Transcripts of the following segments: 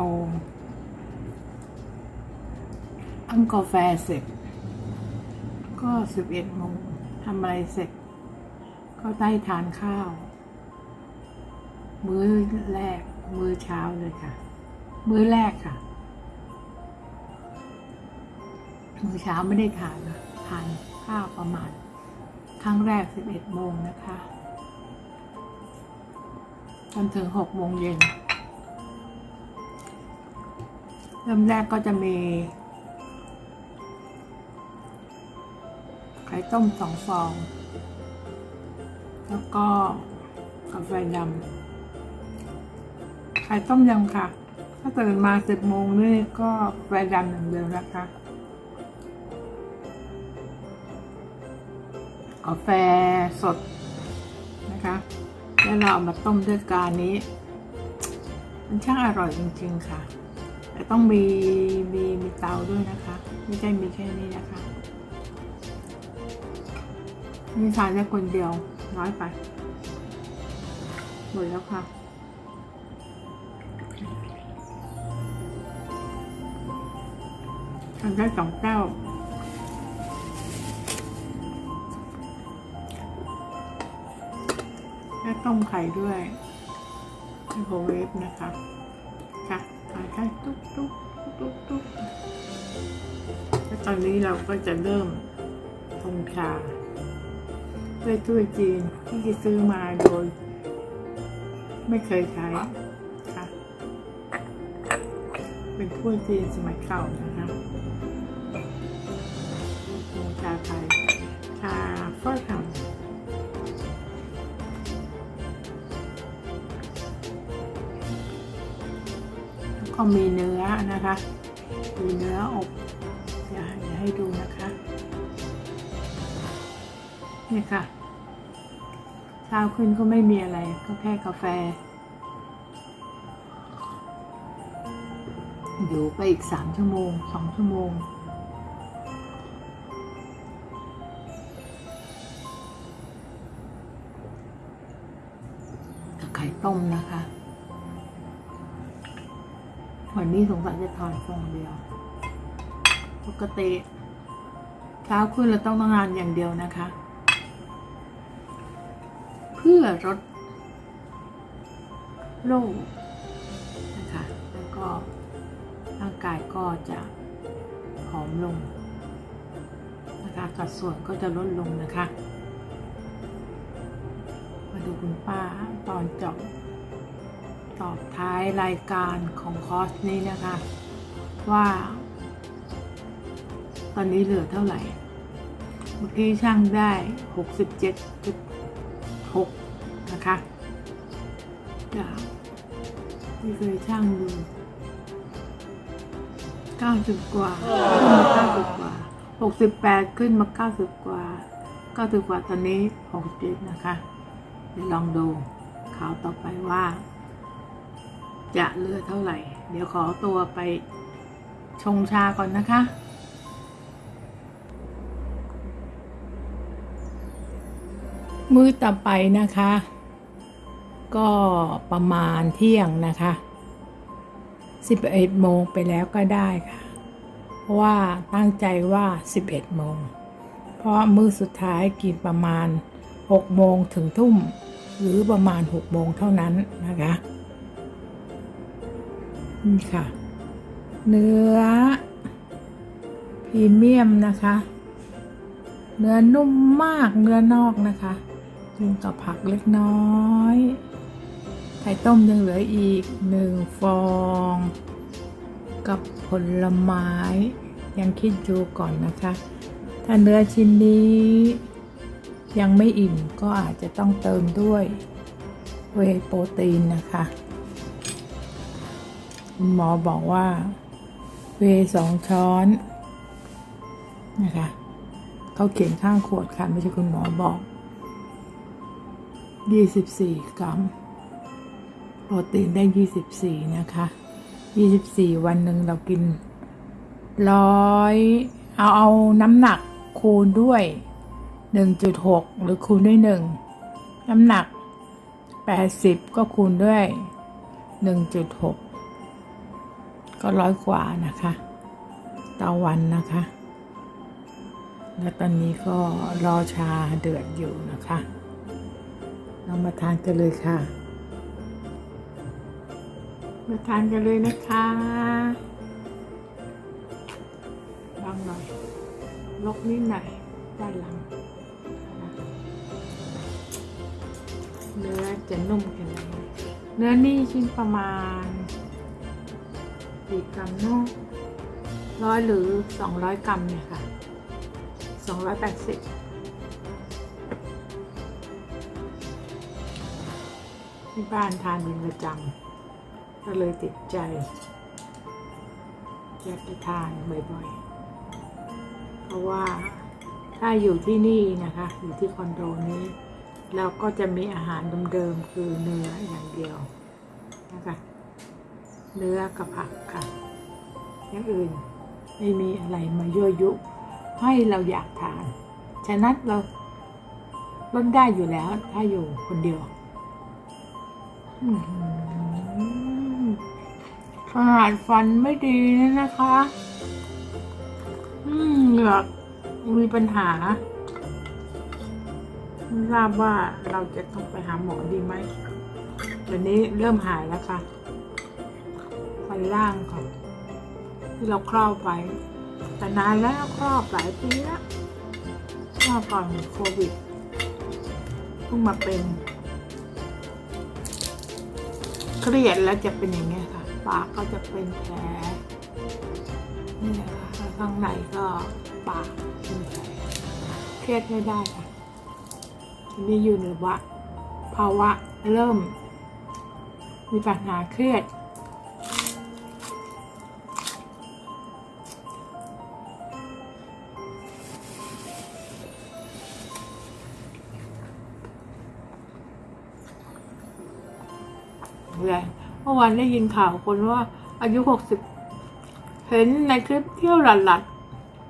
โมงทำกาแฟเสร็จ ก็สิบเอ็ดโมงทำอะไรเสร็จ ก็ได้ทานข้าว มื้อแรก มื้อเช้าเลยค่ะ มื้อแรกค่ะ มื้อเช้าไม่ได้ทานนะทานข้าวประมาณ ครั้งแรกสิบเอ็ดโมงนะคะจนถึงหกโมงเย็น ริ่มแรกก็จะมี ไข่ต้มสองฟอง แล้วก็กาแฟดำไข่ต้มยำค่ะ ถ้าตื่นมาสิบโมงนี่ก็กาแฟดำอย่างเดียวนะคะกาแฟสดนะคะแล้วเราเอามาต้มด้วยกานี้ มันช่างอร่อยจริง ๆ ค่ะ แต่ต้องมีมีมีเตาด้วยนะคะ ไม่ใช่มีแค่นี้นะคะนี่ทานได้คนเดียวน้อยไปหมดแล้วค่ะทานได้สองแก้วและต้มไข่ด้วยไมโครเวฟนะคะ ได้ตุ๊บตุ๊บตุ๊บตุ๊บแล้วตอนนี้เราก็จะเริ่มทงชาด้วยถ้วยจีนที่ซื้อมาโดย ไม่เคยใช้ค่ะเป็นถ้วยจีนสมัยเก่านะคะ ก็มีเนื้อนะคะมีเนื้ออบเดี๋ยวให้ดูนะคะนี่ค่ะเช้าขึ้นก็ไม่มีอะไรก็แค่กาแฟ อยู่ไปอีกสามชั่วโมงสองชั่วโมงกับไข่ต้มนะคะ วันนี้สงสัยจะทานฟองเดียว ปกติเช้าขึ้นเราต้องต้องงานอย่างเดียวนะคะ เพื่อลดโรคนะคะ แล้วก็ร่างกายก็จะผอมลงนะคะสัดส่วนก็จะลดลงนะคะ มาดูคุณป้าตอนจบ ตอบท้ายรายการของคอร์สนี้นะคะ ว่า ตอนนี้เหลือเท่าไหร่ เมื่อกี้ช่างได้ 67.6 นะคะจากที่เคยช่างดู90 กว่าขึ้นมา90 กว่า 68 ขึ้นมา 90 กว่า 90 กว่าตอนนี้ 67 นะคะเดี๋ยวลองดูข่าวต่อไปว่า จะเหลือเท่าไหร่ เดี๋ยวขอตัวไปชงชาก่อนนะคะ มื้อต่อไปนะคะ ก็ประมาณเที่ยงนะคะ11โมงไปแล้วก็ได้ค่ะ เพราะว่าตั้งใจว่า 11โมง เพราะมื้อสุดท้ายกินประมาณ6โมงถึงทุ่ม หรือประมาณ6โมงเท่านั้นนะคะ นี่ค่ะ เนื้อพรีเมียมนะคะ เนื้อนุ่มมากเนื้อนอกนะคะกินกับผักเล็กน้อยไข่ต้มยังเหลืออีกหนึ่งฟอง กับผลไม้ ยังคิดดูก่อนนะคะ ถ้าเนื้อชิ้นนี้ ยังไม่อิ่มก็อาจจะต้องเติมด้วยเวโปรตีนนะคะ หมอบอกว่า เวสองช้อนนะคะเขาเขียนข้างขวดค่ะ ไม่ใช่คุณหมอบอก24กรัม โปรตีนได้24นะคะ24วันหนึ่งเรากินร้อยเอาเอาน้ำหนักคูณด้วย1.6หรือคูณด้วย1น้ำหนัก80ก็คูณด้วยหนึ่งจุดหก ก็ร้อยกว่านะคะต่อวันนะคะ และตอนนี้ก็รอชาเดือดอยู่นะคะ เรามาทานกันเลยค่ะ มาทานกันเลยนะคะลองหน่อยลกนิดหน่อยด้านหลังเนื้อจะนุ่มแค่ไหนเนื้อนี่ชิ้นประมาณ กี่กรัมนะร้อยหรือสองร้อยกรัมเนี่ยค่ะสองร้อยแปดสิบที่บ้านทานเป็นประจำก็เลยติดใจอยากจะทานบ่อยๆ เพราะว่าถ้าอยู่ที่นี่นะคะ อยู่ที่คอนโดนี้ เราก็จะมีอาหารเดิมๆ คือเนื้ออย่างเดียวนะคะ เนื้อกับผักค่ะ อย่างอื่นไม่มีอะไรมายั่วยุให้เราอยากทาน ฉะนั้นเราลดได้อยู่แล้ว ถ้าอยู่คนเดียวขนาดฟันไม่ดีนี่ยนะคะ อืมเหงือกมีปัญหาไม่ทราบว่าเราจะต้องไปหาหมอดีไหมเดี๋ยวนี้เริ่มหายแล้วค่ะ ฟันล่างค่ะที่เราครอบไปแต่นานแล้วครอบหลายปีแล้วครอก่อนโควิดเพิ่งมาเป็น เครียดแล้วจะเป็นอย่างเงี้ยค่ะ ปากก็จะเป็นแผลนี่แหละค่ะแล้วข้างในก็ปากเป็นแผลเครียดไม่ได้ค่ะทีนี้อยู่ในวะภาวะเริ่มมีปัญหาเครียด เลยเมื่อวานได้ยินข่าวคนว่า อายุหกสิบเห็นในคลิปเที่ยวหลัดหลัด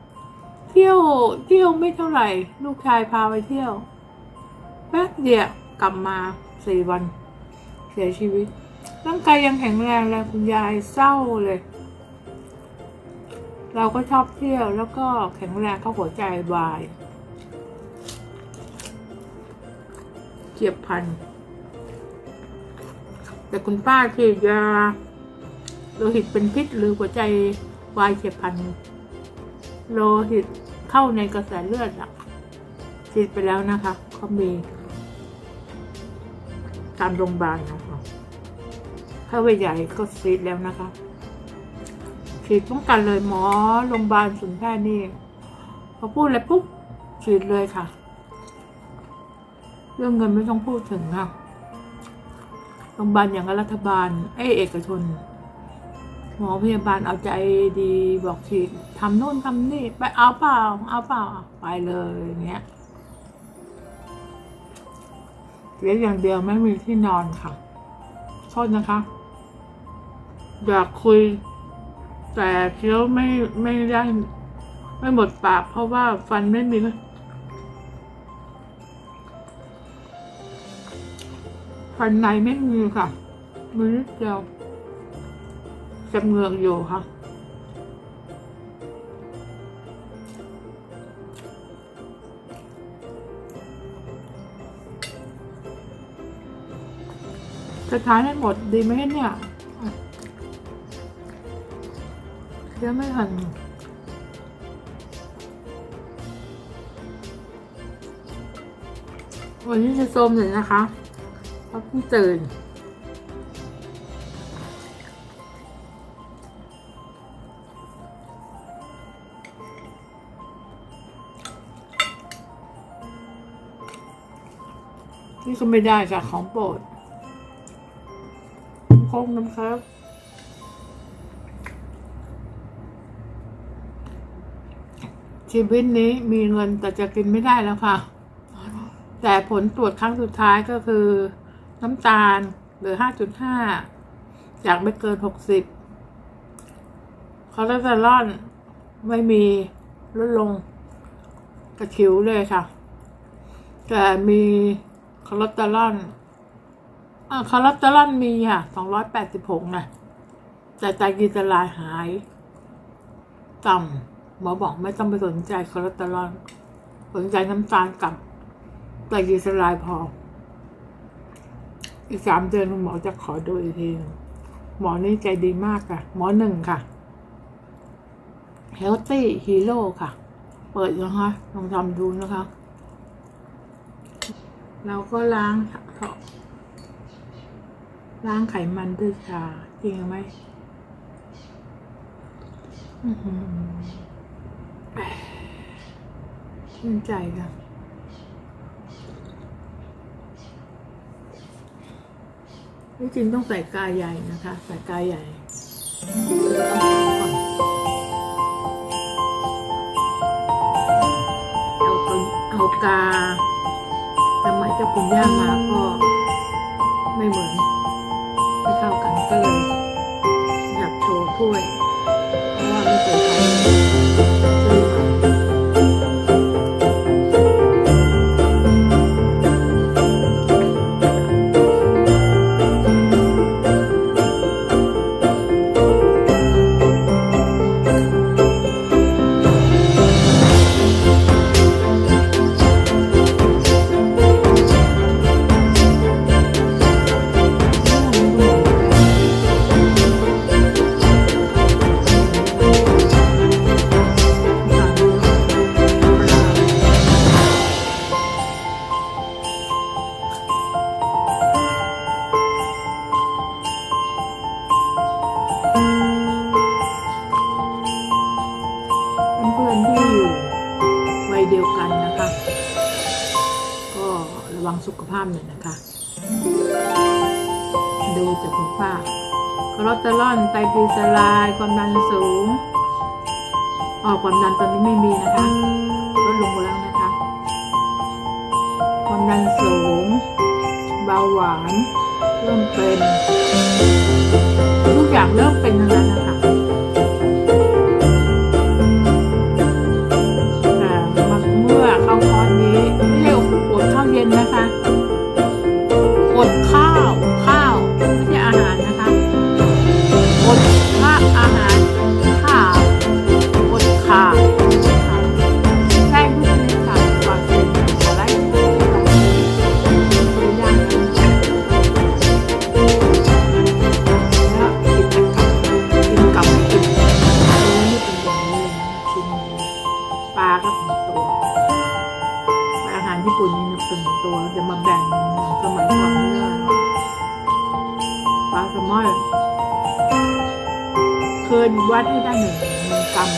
ๆเที่ยวเที่ยวไม่เท่าไหร่ ลูกชายพาไปเที่ยวแป๊บเดียวกลับมาสี่วัน เสียชีวิตร่างกายยังแข็งแรงเลยคุณยายเศร้าเลย เราก็ชอบเที่ยวแล้วก็แข็งแรงเข้าหัวใจวายเจียบพัน แต่คุณป้าฉีดยาโลหิตเป็นพิษหรือหัวใจวายเฉียบพลันโลหิตเข้าในกระแสเลือดอะฉีดไปแล้วนะคะเขามีตามโรงพยาบาลนะคะถ้าวใหญ่ก็ฉีดแล้วนะคะ ฉีดป้องกันเลยหมอโรงพยาบาลศูนย์แพทย์นี่พอพูดอะไรปุ๊บฉีดเลยค่ะ เรื่องเงินไม่ต้องพูดถึงค่ะ โรงพยาบาลอย่างรัฐบาลไอเอกชน หมอพยาบาลเอาใจดีบอกฉีดทำโน่นทำนี่ไปเอาเปล่าเอาเปล่าไปเลยอย่างเงี้ยเสียอย่างเดียวไม่มีที่นอนค่ะโทษนะคะ อยากคุย แต่เคี้ยวไม่ไม่ได้ไม่หมดปากเพราะว่าฟันไม่มี ฟันในไม่มีค่ะมือนิดเดียวจำเงือกอยู่ค่ะจะทานให้หมดดีไหมเนี่ยเดี๋ยวไม่ทันวันนี้จะโซมหน่อยนะคะ เพราเพิ่งตื่นนี่ก็ไม่ได้ค่ะของโปรดคงนะครับชีวิตนี้มีเงินแต่จะกินไม่ได้แล้วค่ะ แต่ผลตรวจครั้งสุดท้ายก็คือ น้ำตาลเหลือ5.5จากไม่เกิน60คอเลสเตอรอลไม่มีลดลงกระชิวเลยค่ะ แต่มีคอเลสเตอรอลคอเลสเตอรอลมีค่ะสองร้อยแปดสิบหกนะแต่ไตรกลีเซอไรด์หาย ต่ำหมอบอกไม่ต้องไปสนใจคอเลสเตอรอลสนใจน้ำตาลกับไตรกลีเซอไรด์พอ อีกสามเดือนคุณหมอจะขอดูอีกทีหนึ่งหมอนี่ใจดีมากค่ะ หมอหนึ่งค่ะ Healthy Hero ค่ะ เปิดนะคะลองทำดูนะคะ เราก็ล้างล้างไขมันด้วยชา จริงไหมหือชื่นใจค่ะ ที่จริงต้องใส่กายใหญ่นะคะ ใส่กายใหญ่เอาเอาเอากาสมัยเจ้าคุณย่ามาก็ไม่เหมือนไม่เข้ากันก็เลยอยากโชว์ถ้วยเพราะว่าไม่เคยทำ กันนะคะ ก็ระวังสุขภาพหน่อยนะคะ ดูจากคุณป้าคอเลสเตอรอลไตรกลีเซอไรด์ความดันสูงออกความดันตอนนี้ไม่มีนะคะลดลงแล้วนะคะ ความดันสูงเบาหวานเริ่มเป็นทุกอย่างเริ่มเป็นทั้งนั้นนะ แบ่งสมัยก่อนไม่ได้หรอกปลาแซลมอนเคยวัดให้ได้หนึ่งหนึ่งกรัม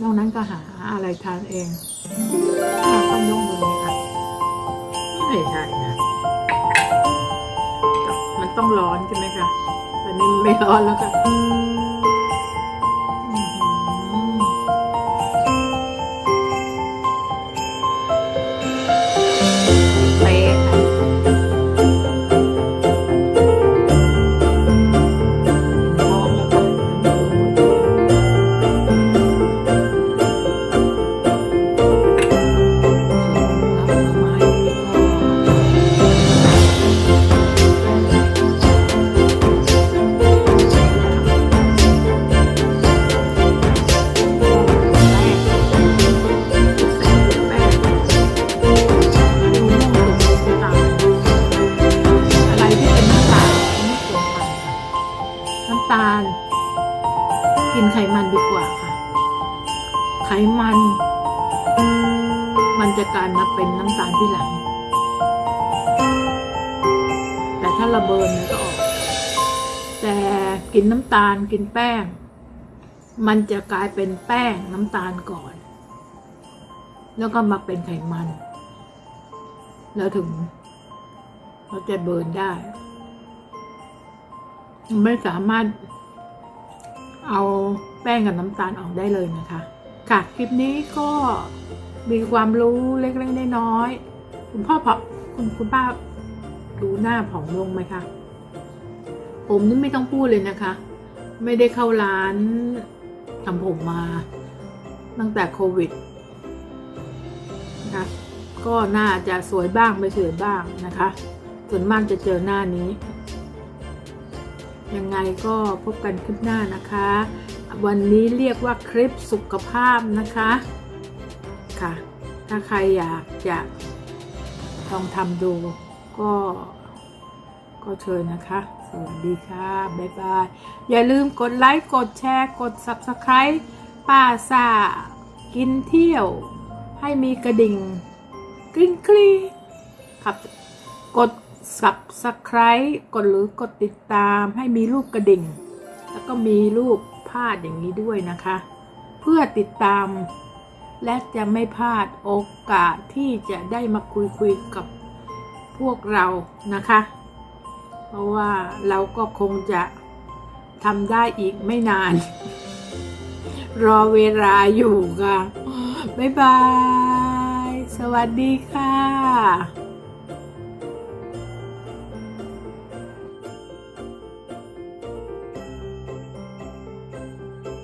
นอกนั้นก็หาอะไรทานเองถ้าต้องยกมือค่ะไม่ใช่นะมันต้องร้อนใช่ไหมคะแต่นี่ไม่ร้อนแล้วค่ะ กินไขมันดีกว่าค่ะ ไขมัน มันจะกลายมาเป็นน้ำตาลที่หลัง แต่ถ้าระเบิดมันก็ออก แต่กินน้ำตาลกินแป้ง มันจะกลายเป็นแป้งน้ำตาลก่อน แล้วก็มาเป็นไขมัน แล้วถึงเราจะเบิร์นได้ ไม่สามารถ เอาแป้งกับน้ำตาลออกได้เลยนะคะ ค่ะ คลิปนี้ก็มีความรู้เล็กๆน้อยๆคุณพ่อพอคุณคุณป้าดูหน้าผอมลงไหมคะผมนี่ไม่ต้องพูดเลยนะคะ ไม่ได้เข้าร้านทำผมมา ตั้งแต่โควิดนะคะก็น่าจะสวยบ้างไม่สวยบ้างนะคะ ส่วนมากจะเจอหน้านี้ ยังไงก็พบกันคลิปหน้านะคะ วันนี้เรียกว่าคลิปสุขภาพนะคะค่ะ ถ้าใครอยากจะลองทำดูก็ก็เชิญนะคะ สวัสดีค่ะ บ๊ายบาย อย่าลืมกดไลค์ กดแชร์ กด Subscribe ป้าซากินเที่ยว ให้มีกระดิ่งกริ๊งกริ๊งครับกด Subscribe กดหรือกดติดตามให้มีรูปกระดิ่ง แล้วก็มีรูปพาดอย่างนี้ด้วยนะคะ เพื่อติดตาม และจะไม่พลาดโอกาสที่จะได้มาคุยคุยกับพวกเรานะคะ เพราะว่าเราก็คงจะทำได้อีกไม่นาน รอเวลาอยู่ค่ะ บ๊ายบาย สวัสดีค่ะ